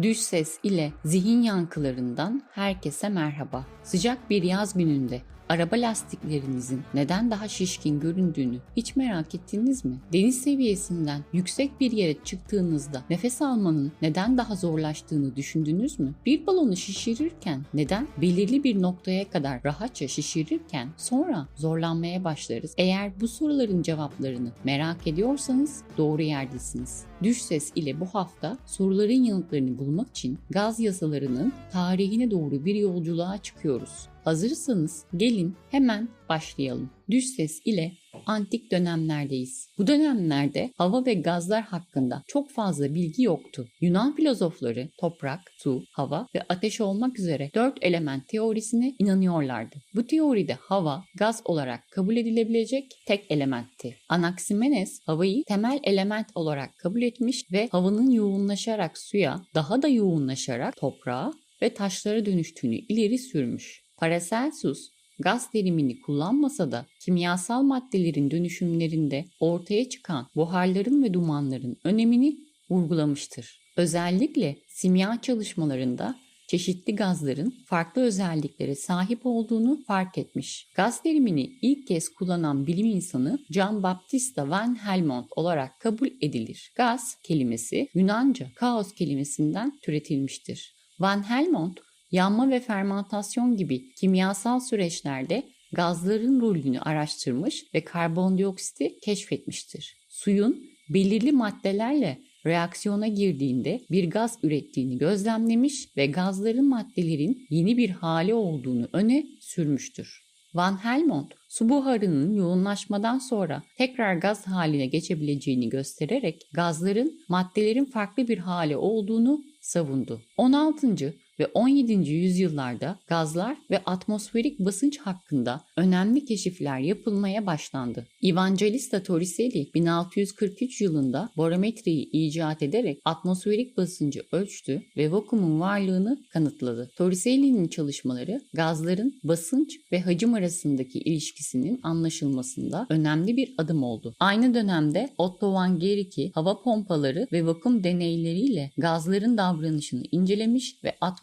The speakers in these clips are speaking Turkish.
Düş ses ile zihin yankılarından herkese merhaba. Sıcak bir yaz gününde araba lastiklerinizin neden daha şişkin göründüğünü hiç merak ettiniz mi? Deniz seviyesinden yüksek bir yere çıktığınızda nefes almanın neden daha zorlaştığını düşündünüz mü? Bir balonu şişirirken neden belirli bir noktaya kadar rahatça şişirirken sonra zorlanmaya başlarız? Eğer bu soruların cevaplarını merak ediyorsanız doğru yerdesiniz. Düş ses ile bu hafta soruların yanıtlarını bulmak için gaz yasalarının tarihine doğru bir yolculuğa çıkıyoruz. Hazırsanız gelin hemen başlayalım. Düş ses ile antik dönemlerdeyiz. Bu dönemlerde hava ve gazlar hakkında çok fazla bilgi yoktu. Yunan filozofları toprak, su, hava ve ateş olmak üzere dört element teorisine inanıyorlardı. Bu teoride hava gaz olarak kabul edilebilecek tek elementti. Anaximenes havayı temel element olarak kabul etmiş ve havanın yoğunlaşarak suya, daha da yoğunlaşarak toprağa ve taşlara dönüştüğünü ileri sürmüş. Paracelsus gaz terimini kullanmasa da kimyasal maddelerin dönüşümlerinde ortaya çıkan buharların ve dumanların önemini vurgulamıştır. Özellikle simya çalışmalarında çeşitli gazların farklı özelliklere sahip olduğunu fark etmiş. Gaz terimini ilk kez kullanan bilim insanı Jean Baptista van Helmont olarak kabul edilir. Gaz kelimesi Yunanca kaos kelimesinden türetilmiştir. Van Helmont yanma ve fermantasyon gibi kimyasal süreçlerde gazların rolünü araştırmış ve karbondioksiti keşfetmiştir. Suyun belirli maddelerle reaksiyona girdiğinde bir gaz ürettiğini gözlemlemiş ve gazların maddelerin yeni bir hali olduğunu öne sürmüştür. Van Helmont, su buharının yoğunlaşmadan sonra tekrar gaz haline geçebileceğini göstererek gazların maddelerin farklı bir hali olduğunu savundu. 16 ve 17. yüzyıllarda gazlar ve atmosferik basınç hakkında önemli keşifler yapılmaya başlandı. Evangelista Torricelli 1643 yılında barometreyi icat ederek atmosferik basıncı ölçtü ve vakumun varlığını kanıtladı. Torricelli'nin çalışmaları gazların basınç ve hacim arasındaki ilişkisinin anlaşılmasında önemli bir adım oldu. Aynı dönemde Otto van Guericke hava pompaları ve vakum deneyleriyle gazların davranışını incelemiş ve atmosferik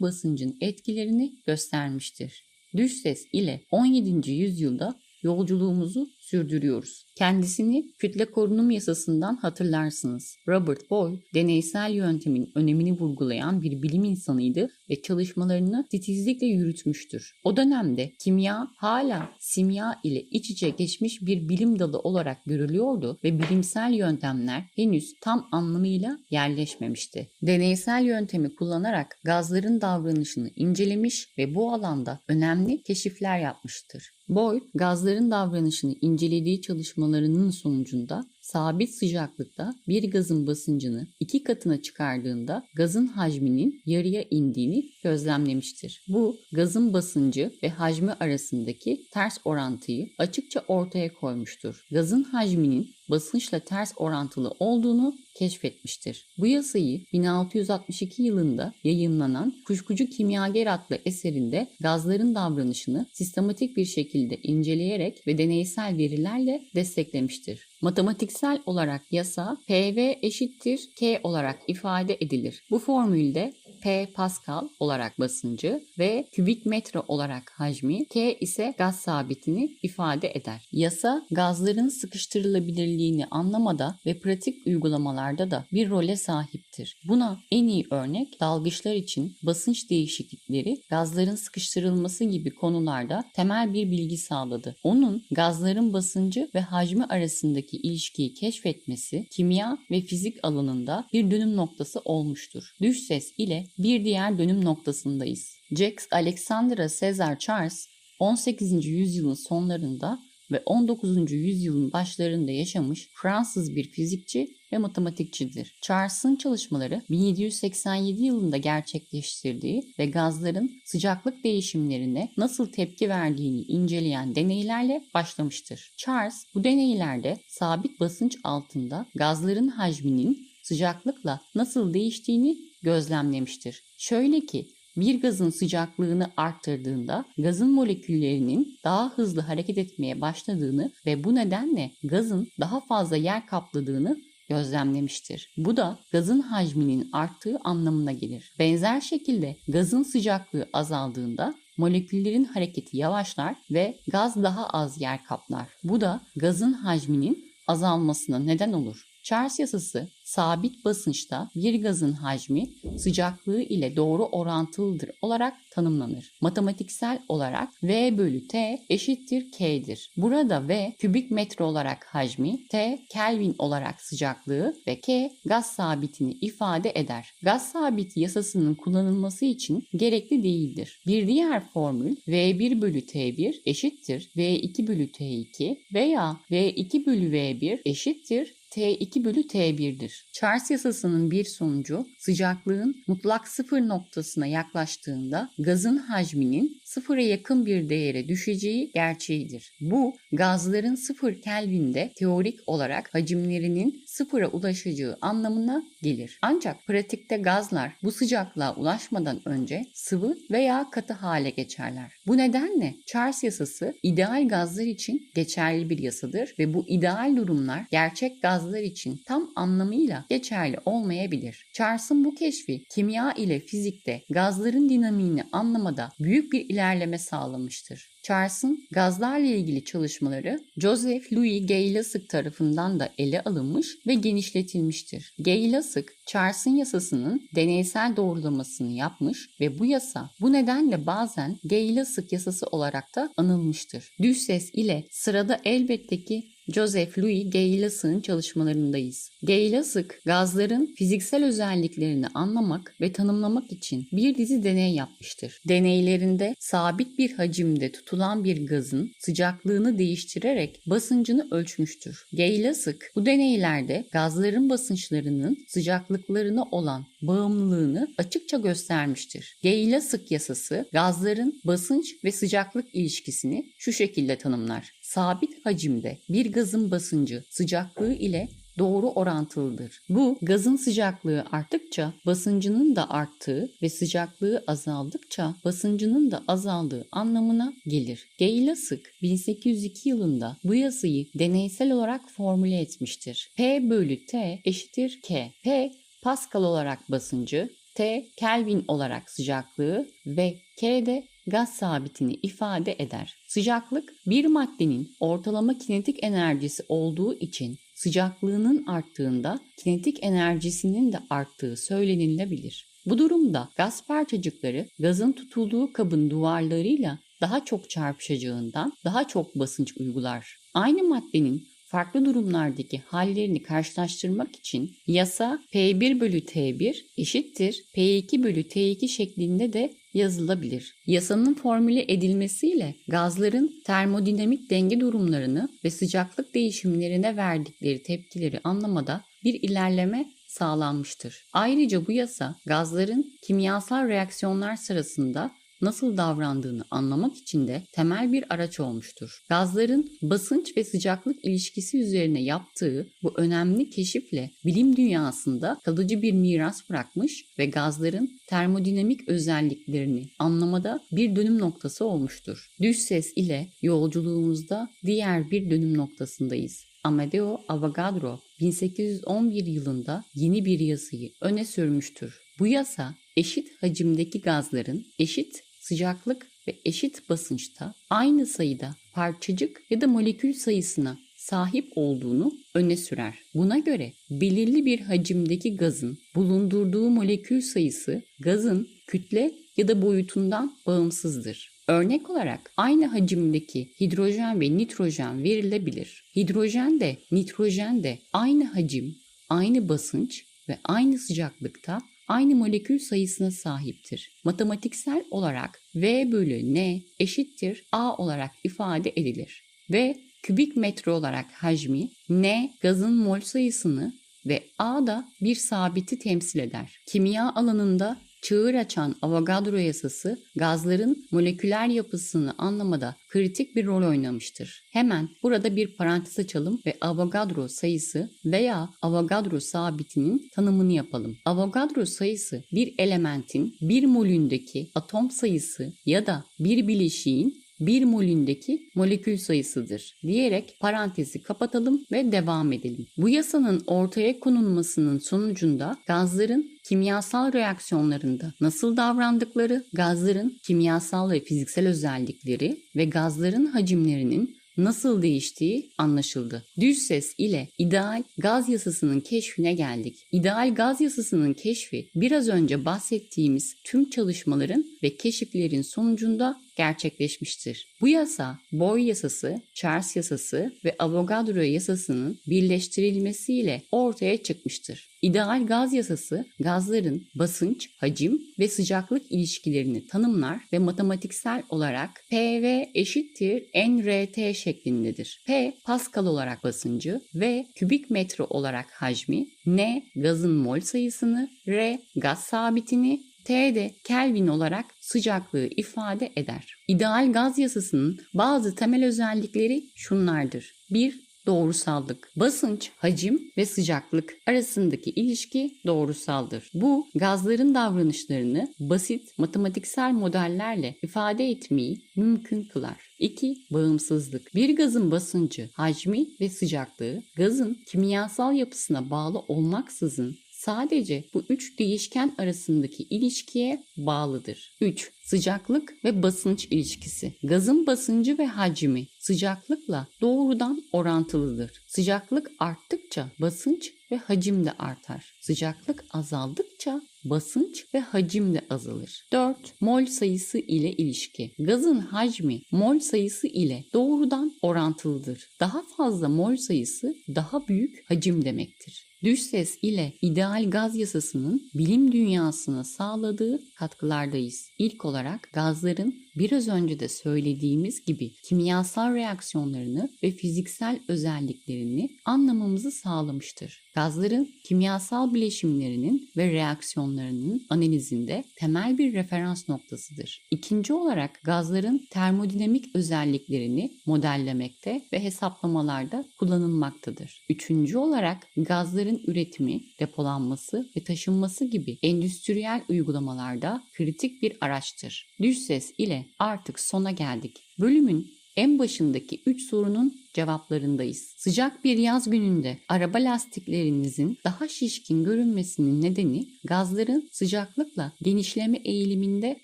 basıncın etkilerini göstermiştir. Düş ses ile 17. yüzyılda yolculuğumuzu sürdürüyoruz. Kendisini kütle korunum yasasından hatırlarsınız. Robert Boyle deneysel yöntemin önemini vurgulayan bir bilim insanıydı ve çalışmalarını titizlikle yürütmüştür. O dönemde kimya hala simya ile iç içe geçmiş bir bilim dalı olarak görülüyordu ve bilimsel yöntemler henüz tam anlamıyla yerleşmemişti. Deneysel yöntemi kullanarak gazların davranışını incelemiş ve bu alanda önemli keşifler yapmıştır. Boyle, gazların davranışını incelediği çalışmalarının sonucunda sabit sıcaklıkta bir gazın basıncını iki katına çıkardığında gazın hacminin yarıya indiğini gözlemlemiştir. Bu gazın basıncı ve hacmi arasındaki ters orantıyı açıkça ortaya koymuştur. Gazın hacminin basınçla ters orantılı olduğunu keşfetmiştir. Bu yasayı 1662 yılında yayınlanan Kuşkucu Kimyager adlı eserinde gazların davranışını sistematik bir şekilde inceleyerek ve deneysel verilerle desteklemiştir. Matematiksel olarak yasa PV eşittir K olarak ifade edilir. Bu formülde P Pascal olarak basıncı ve kübik metre olarak hacmi, K ise gaz sabitini ifade eder. Yasa gazların sıkıştırılabilirliğini anlamada ve pratik uygulamalarda da bir role sahiptir. Buna en iyi örnek dalgıçlar için basınç değişiklikleri, gazların sıkıştırılması gibi konularda temel bir bilgi sağladı. Onun gazların basıncı ve hacmi arasındaki ilişkiyi keşfetmesi kimya ve fizik alanında bir dönüm noktası olmuştur. Düş ses ile bir diğer dönüm noktasındayız. Jacques Alexandra Caesar Charles 18. yüzyılın sonlarında ve 19. yüzyılın başlarında yaşamış Fransız bir fizikçi ve matematikçidir. Charles'ın çalışmaları 1787 yılında gerçekleştirdiği ve gazların sıcaklık değişimlerine nasıl tepki verdiğini inceleyen deneylerle başlamıştır. Charles bu deneylerde sabit basınç altında gazların hacminin sıcaklıkla nasıl değiştiğini gözlemlemiştir. Şöyle ki bir gazın sıcaklığını arttırdığında gazın moleküllerinin daha hızlı hareket etmeye başladığını ve bu nedenle gazın daha fazla yer kapladığını gözlemlemiştir. Bu da gazın hacminin arttığı anlamına gelir. Benzer şekilde gazın sıcaklığı azaldığında moleküllerin hareketi yavaşlar ve gaz daha az yer kaplar. Bu da gazın hacminin azalmasına neden olur. Charles yasası sabit basınçta bir gazın hacmi sıcaklığı ile doğru orantılıdır olarak tanımlanır. Matematiksel olarak V bölü T eşittir K'dir. Burada V kübik metre olarak hacmi, T Kelvin olarak sıcaklığı ve K gaz sabitini ifade eder. Gaz sabiti yasasının kullanılması için gerekli değildir. Bir diğer formül V1 bölü T1 eşittir V2 bölü T2 veya V2 bölü V1 eşittir T2 bölü T1'dir. Charles yasasının bir sonucu sıcaklığın mutlak sıfır noktasına yaklaştığında gazın hacminin sıfıra yakın bir değere düşeceği gerçeğidir. Bu gazların sıfır Kelvin'de teorik olarak hacimlerinin sıfıra ulaşacağı anlamına gelir. Ancak pratikte gazlar bu sıcaklığa ulaşmadan önce sıvı veya katı hale geçerler. Bu nedenle Charles yasası ideal gazlar için geçerli bir yasadır ve bu ideal durumlar gerçek gazlar için tam anlamıyla geçerli olmayabilir. Charles'ın bu keşfi kimya ile fizikte gazların dinamiğini anlamada büyük bir ilerleme sağlamıştır. Charles'ın gazlarla ilgili çalışmaları Joseph Louis Gay-Lussac tarafından da ele alınmış ve genişletilmiştir. Gay-Lussac, Charles'ın yasasının deneysel doğrulamasını yapmış ve bu yasa bu nedenle bazen Gay-Lussac yasası olarak da anılmıştır. Düz ses ile sırada elbette ki Joseph Louis Gay-Lussac'ın çalışmalarındayız. Gay-Lussac, gazların fiziksel özelliklerini anlamak ve tanımlamak için bir dizi deney yapmıştır. Deneylerinde sabit bir hacimde tutulan bir gazın sıcaklığını değiştirerek basıncını ölçmüştür. Gay-Lussac bu deneylerde gazların basınçlarının sıcaklıklarına olan bağımlılığını açıkça göstermiştir. Gay-Lussac yasası gazların basınç ve sıcaklık ilişkisini şu şekilde tanımlar sabit hacimde bir gazın basıncı sıcaklığı ile doğru orantılıdır. Bu gazın sıcaklığı arttıkça basıncının da arttığı ve sıcaklığı azaldıkça basıncının da azaldığı anlamına gelir. Gay-Lussac 1802 yılında bu yasayı deneysel olarak formüle etmiştir. P bölü T eşittir K. P Pascal olarak basıncı, T Kelvin olarak sıcaklığı ve K de gaz sabitini ifade eder. Sıcaklık bir maddenin ortalama kinetik enerjisi olduğu için sıcaklığının arttığında kinetik enerjisinin de arttığı söylenilebilir. Bu durumda gaz parçacıkları gazın tutulduğu kabın duvarlarıyla daha çok çarpışacağından daha çok basınç uygular. Aynı maddenin farklı durumlardaki hallerini karşılaştırmak için yasa P1 bölü T1 eşittir P2 bölü T2 şeklinde de yazılabilir. Yasanın formüle edilmesiyle gazların termodinamik denge durumlarını ve sıcaklık değişimlerine verdikleri tepkileri anlamada bir ilerleme sağlanmıştır. Ayrıca bu yasa gazların kimyasal reaksiyonlar sırasında nasıl davrandığını anlamak için de temel bir araç olmuştur. Gazların basınç ve sıcaklık ilişkisi üzerine yaptığı bu önemli keşifle bilim dünyasında kalıcı bir miras bırakmış ve gazların termodinamik özelliklerini anlamada bir dönüm noktası olmuştur. Düz ses ile yolculuğumuzda diğer bir dönüm noktasındayız. Amadeo Avogadro 1811 yılında yeni bir yasayı öne sürmüştür. Bu yasa eşit hacimdeki gazların eşit sıcaklık ve eşit basınçta aynı sayıda parçacık ya da molekül sayısına sahip olduğunu öne sürer. Buna göre belirli bir hacimdeki gazın bulundurduğu molekül sayısı gazın kütle ya da boyutundan bağımsızdır. Örnek olarak aynı hacimdeki hidrojen ve nitrojen verilebilir. Hidrojen de nitrojen de aynı hacim, aynı basınç ve aynı sıcaklıkta aynı molekül sayısına sahiptir. Matematiksel olarak V bölü N eşittir A olarak ifade edilir. V kübik metre olarak hacmi, N gazın mol sayısını ve A da bir sabiti temsil eder. Kimya alanında çığır açan Avogadro yasası gazların moleküler yapısını anlamada kritik bir rol oynamıştır. Hemen burada bir parantez açalım ve Avogadro sayısı veya Avogadro sabitinin tanımını yapalım. Avogadro sayısı bir elementin bir molündeki atom sayısı ya da bir bileşiğin bir molündeki molekül sayısıdır diyerek parantezi kapatalım ve devam edelim. Bu yasanın ortaya konulmasının sonucunda gazların kimyasal reaksiyonlarında nasıl davrandıkları, gazların kimyasal ve fiziksel özellikleri ve gazların hacimlerinin nasıl değiştiği anlaşıldı. Düz ses ile ideal gaz yasasının keşfine geldik. İdeal gaz yasasının keşfi biraz önce bahsettiğimiz tüm çalışmaların ve keşiflerin sonucunda gerçekleşmiştir. Bu yasa Boy yasası, Charles yasası ve Avogadro yasasının birleştirilmesiyle ortaya çıkmıştır. İdeal gaz yasası gazların basınç, hacim ve sıcaklık ilişkilerini tanımlar ve matematiksel olarak PV eşittir nRT şeklindedir. P Pascal olarak basıncı V kübik metre olarak hacmi, N gazın mol sayısını, R gaz sabitini, T de Kelvin olarak sıcaklığı ifade eder. İdeal gaz yasasının bazı temel özellikleri şunlardır. 1 doğrusallık. Basınç, hacim ve sıcaklık arasındaki ilişki doğrusaldır. Bu gazların davranışlarını basit matematiksel modellerle ifade etmeyi mümkün kılar. 2. Bağımsızlık. Bir gazın basıncı, hacmi ve sıcaklığı gazın kimyasal yapısına bağlı olmaksızın sadece bu üç değişken arasındaki ilişkiye bağlıdır. 3. Sıcaklık ve basınç ilişkisi. Gazın basıncı ve hacmi sıcaklıkla doğrudan orantılıdır. Sıcaklık arttıkça basınç ve hacim de artar. Sıcaklık azaldıkça basınç ve hacim de azalır. 4. Mol sayısı ile ilişki. Gazın hacmi mol sayısı ile doğrudan orantılıdır. Daha fazla mol sayısı daha büyük hacim demektir. Düş ses ile ideal gaz yasasının bilim dünyasına sağladığı katkılardayız. İlk olarak gazların biraz önce de söylediğimiz gibi kimyasal reaksiyonlarını ve fiziksel özelliklerini anlamamızı sağlamıştır. Gazların kimyasal bileşimlerinin ve reaksiyonlarının analizinde temel bir referans noktasıdır. İkinci olarak gazların termodinamik özelliklerini modellemekte ve hesaplamalarda kullanılmaktadır. Üçüncü olarak gazların üretimi, depolanması ve taşınması gibi endüstriyel uygulamalarda kritik bir araçtır. Düş ses ile artık sona geldik. Bölümün en başındaki 3 sorunun cevaplarındayız. Sıcak bir yaz gününde araba lastiklerinizin daha şişkin görünmesinin nedeni gazların sıcaklıkla genişleme eğiliminde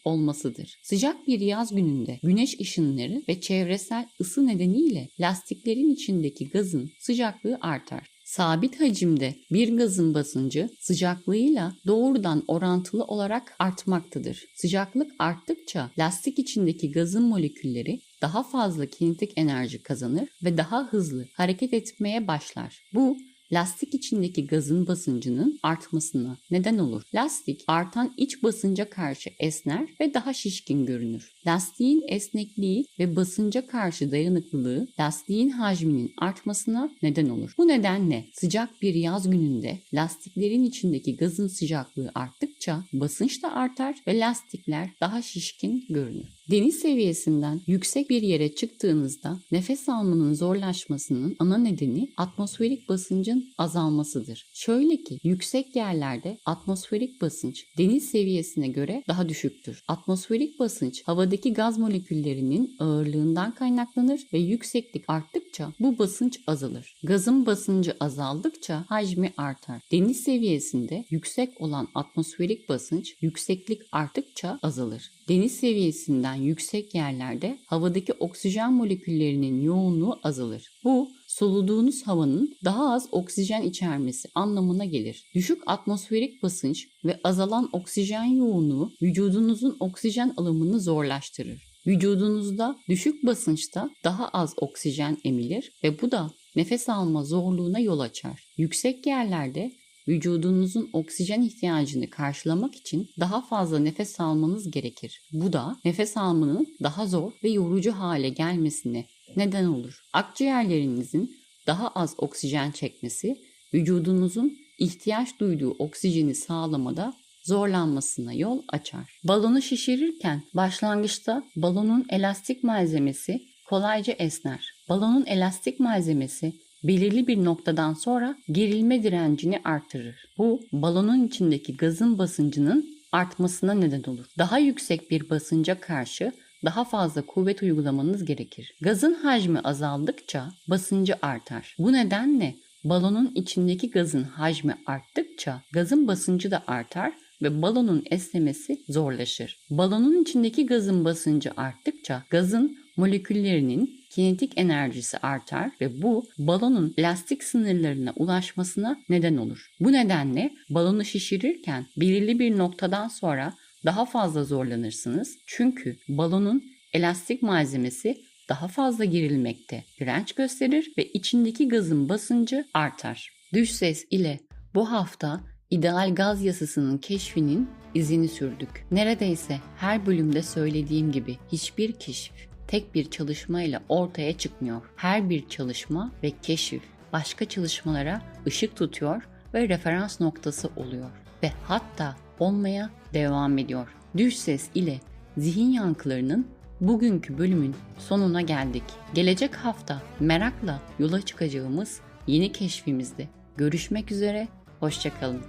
olmasıdır. Sıcak bir yaz gününde güneş ışınları ve çevresel ısı nedeniyle lastiklerin içindeki gazın sıcaklığı artar. Sabit hacimde bir gazın basıncı sıcaklığıyla doğrudan orantılı olarak artmaktadır. Sıcaklık arttıkça lastik içindeki gazın molekülleri daha fazla kinetik enerji kazanır ve daha hızlı hareket etmeye başlar. Bu lastik içindeki gazın basıncının artmasına neden olur. Lastik artan iç basınca karşı esner ve daha şişkin görünür. Lastiğin esnekliği ve basınca karşı dayanıklılığı lastiğin hacminin artmasına neden olur. Bu nedenle sıcak bir yaz gününde lastiklerin içindeki gazın sıcaklığı arttıkça basınç da artar ve lastikler daha şişkin görünür. Deniz seviyesinden yüksek bir yere çıktığınızda nefes almanın zorlaşmasının ana nedeni atmosferik basıncın azalmasıdır. Şöyle ki yüksek yerlerde atmosferik basınç deniz seviyesine göre daha düşüktür. Atmosferik basınç havadaki gaz moleküllerinin ağırlığından kaynaklanır ve yükseklik arttıkça bu basınç azalır. Gazın basıncı azaldıkça hacmi artar. Deniz seviyesinde yüksek olan atmosferik basınç yükseklik arttıkça azalır. Deniz seviyesinden yüksek yerlerde havadaki oksijen moleküllerinin yoğunluğu azalır. Bu soluduğunuz havanın daha az oksijen içermesi anlamına gelir. Düşük atmosferik basınç ve azalan oksijen yoğunluğu vücudunuzun oksijen alımını zorlaştırır. Vücudunuzda düşük basınçta daha az oksijen emilir ve bu da nefes alma zorluğuna yol açar. Yüksek yerlerde vücudunuzun oksijen ihtiyacını karşılamak için daha fazla nefes almanız gerekir. Bu da nefes almanın daha zor ve yorucu hale gelmesine neden olur. Akciğerlerinizin daha az oksijen çekmesi vücudunuzun ihtiyaç duyduğu oksijeni sağlamada zorlanmasına yol açar. Balonu şişirirken başlangıçta balonun elastik malzemesi kolayca esner. Balonun elastik malzemesi belirli bir noktadan sonra gerilme direncini artırır. Bu balonun içindeki gazın basıncının artmasına neden olur. Daha yüksek bir basınca karşı daha fazla kuvvet uygulamanız gerekir. Gazın hacmi azaldıkça basıncı artar. Bu nedenle balonun içindeki gazın hacmi arttıkça gazın basıncı da artar ve balonun esnemesi zorlaşır. Balonun içindeki gazın basıncı arttıkça gazın moleküllerinin kinetik enerjisi artar ve bu balonun plastik sınırlarına ulaşmasına neden olur. Bu nedenle balonu şişirirken belirli bir noktadan sonra daha fazla zorlanırsınız. Çünkü balonun elastik malzemesi daha fazla gerilmekte direnç gösterir ve içindeki gazın basıncı artar. Düş ses ile bu hafta ideal gaz yasasının keşfinin izini sürdük. Neredeyse her bölümde söylediğim gibi hiçbir keşif tek bir çalışmayla ortaya çıkmıyor. Her bir çalışma ve keşif başka çalışmalara ışık tutuyor ve referans noktası oluyor ve hatta olmaya devam ediyor. Düş ses ile zihin yankılarının bugünkü bölümün sonuna geldik. Gelecek hafta merakla yola çıkacağımız yeni keşfimizde görüşmek üzere, hoşçakalın.